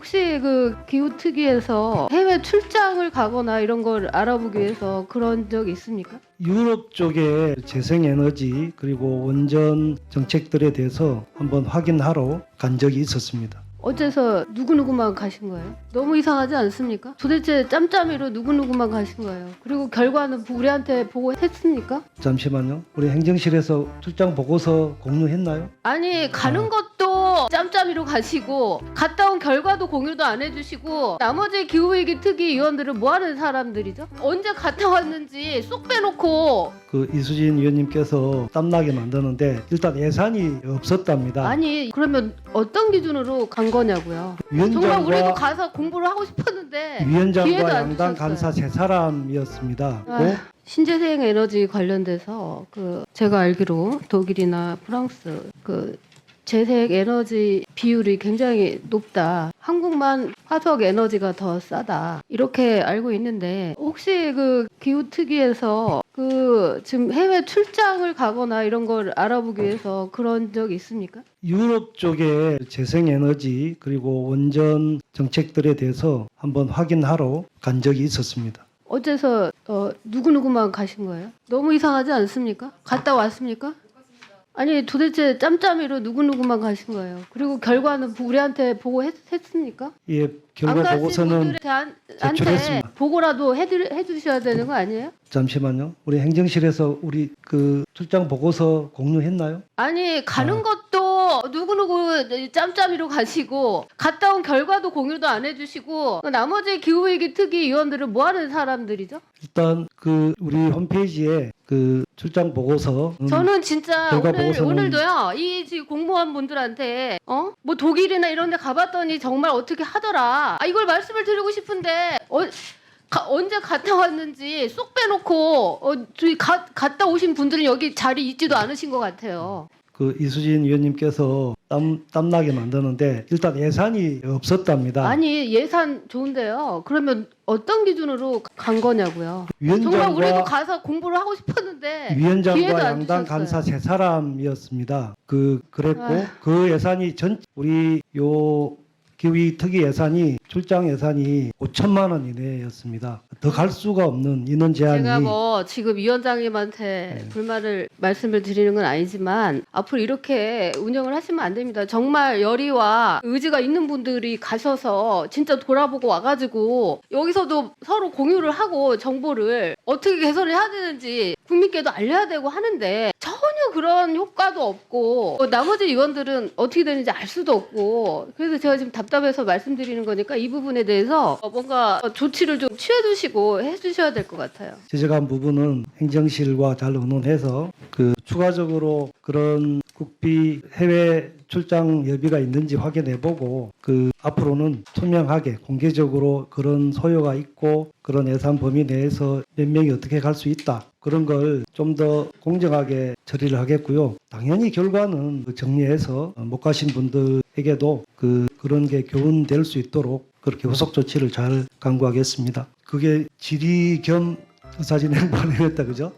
혹시 그 기후 특위에서 해외 출장을 가거나 이런 걸 알아보기 위해서 그런 적 있습니까? 유럽 쪽의 재생에너지 그리고 원전 정책들에 대해서 한번 확인하러 간 적이 있었습니다. 어째서 누구누구만 가신 거예요? 너무 이상하지 않습니까? 도대체 짬짬이로 누구누구만 가신 거예요. 그리고 결과는 우리한테 보고했습니까? 잠시만요. 우리 행정실에서 출장 보고서 공유했나요? 아니 가는 어. 것도 짬짬이로 가시고 갔다 온 결과도 공유도 안 해주시고 나머지 기후위기 특위 위원들은 뭐 하는 사람들이죠? 언제 갔다 왔는지 쏙 빼놓고 그 이수진 위원님께서 땀나게 만드는데 일단 예산이 없었답니다. 아니 그러면 어떤 기준으로 간 거냐고요? 정말 우리도 위원장과 가서 공부를 하고 싶었는데 기회도 위원장과 안 양당 주셨어요. 간사 세 사람이었습니다. 아, 고 신재생 에너지 관련돼서 그 제가 알기로 독일이나 프랑스 그 재생 에너지 비율이 굉장히 높다. 한국만 화석 에너지가 더 싸다. 이렇게 알고 있는데 혹시 그 기후 특위에서 그 지금 해외 출장을 가거나 이런 걸 알아보기 위해서 그런 적 있습니까? 유럽 쪽의 재생에너지 그리고 원전 정책들에 대해서 한번 확인하러 간 적이 있었습니다. 어째서 어, 누구누구만 가신 거예요? 너무 이상하지 않습니까? 갔다 왔습니까? 아니 도대체 짬짬이로 누구누구만 가신 거예요. 그리고 결과는 우리한테 보고했습니까? 이안 결과 가신 보고서는 분들한테 제출했습니다. 보고라도 해드, 해주셔야 되는 거 아니에요? 잠시만요. 우리 행정실에서 우리 그 출장 보고서 공유했나요? 아니 가는 어. 것도 누구누구 짬짬이로 가시고 갔다 온 결과도 공유도 안 해주시고 나머지 기후위기 특위 위원들은 뭐 하는 사람들이죠? 일단 그 우리 홈페이지에 그 출장 보고서 음, 저는 진짜 결과 오늘 보고서는- 오늘도요 이 지금 공무원 분들한테 어 뭐 독일이나 이런데 가봤더니 정말 어떻게 하더라 아 이걸 말씀을 드리고 싶은데 어, 가- 언제 갔다 왔는지 쏙 빼놓고 어 저희 가, 갔다 오신 분들은 여기 자리 있지도 않으신 것 같아요. 그 이수진 위원님께서 땀 땀나게 만드는데 일단 예산이 없었답니다. 아니 예산 좋은데요. 그러면 어떤 기준으로 정말 거냐고요. 정말 우리도 위원장과 가서 공부를 하고 싶었는데 기회도 위원장과 안 양당 주셨어요. 간사 세 사람이었습니다. 그 그랬고 아휴. 그 예산이 전 우리 요 기위 특위 예산이 출장 예산이 5천만 원 이내였습니다. 더 갈 수가 없는 인원 제한이 제가 뭐 지금 위원장님한테 네. 불만을 말씀을 드리는 건 아니지만 앞으로 이렇게 운영을 하시면 안 됩니다. 정말 열의와 의지가 있는 분들이 가셔서 진짜 돌아보고 와가지고 여기서도 서로 공유를 하고 정보를 어떻게 개선을 해야 되는지 국민께도 알려야 되고 하는데 그런 효과도 없고 어, 나머지 의원들은 어떻게 되는지 알 수도 없고 그래서 제가 지금 답답해서 말씀드리는 거니까 이 부분에 대해서 어, 뭔가 조치를 좀 취해주시고 해주셔야 될 것 같아요. 지적한 부분은 행정실과 잘 의논해서 그 추가적으로 그런 국비 해외 출장 여비가 있는지 확인해 보고 그 앞으로는 투명하게 공개적으로 그런 소요가 있고 그런 예산 범위 내에서 몇 명이 어떻게 갈 수 있다 그런 걸 좀 더 공정하게 처리를 하겠고요. 당연히 결과는 그 정리해서 못 가신 분들에게도 그 그런 게 교훈 될 수 있도록 그렇게 후속 조치를 잘 강구하겠습니다. 그게 질의 겸 의사진행 보내겠다 그죠?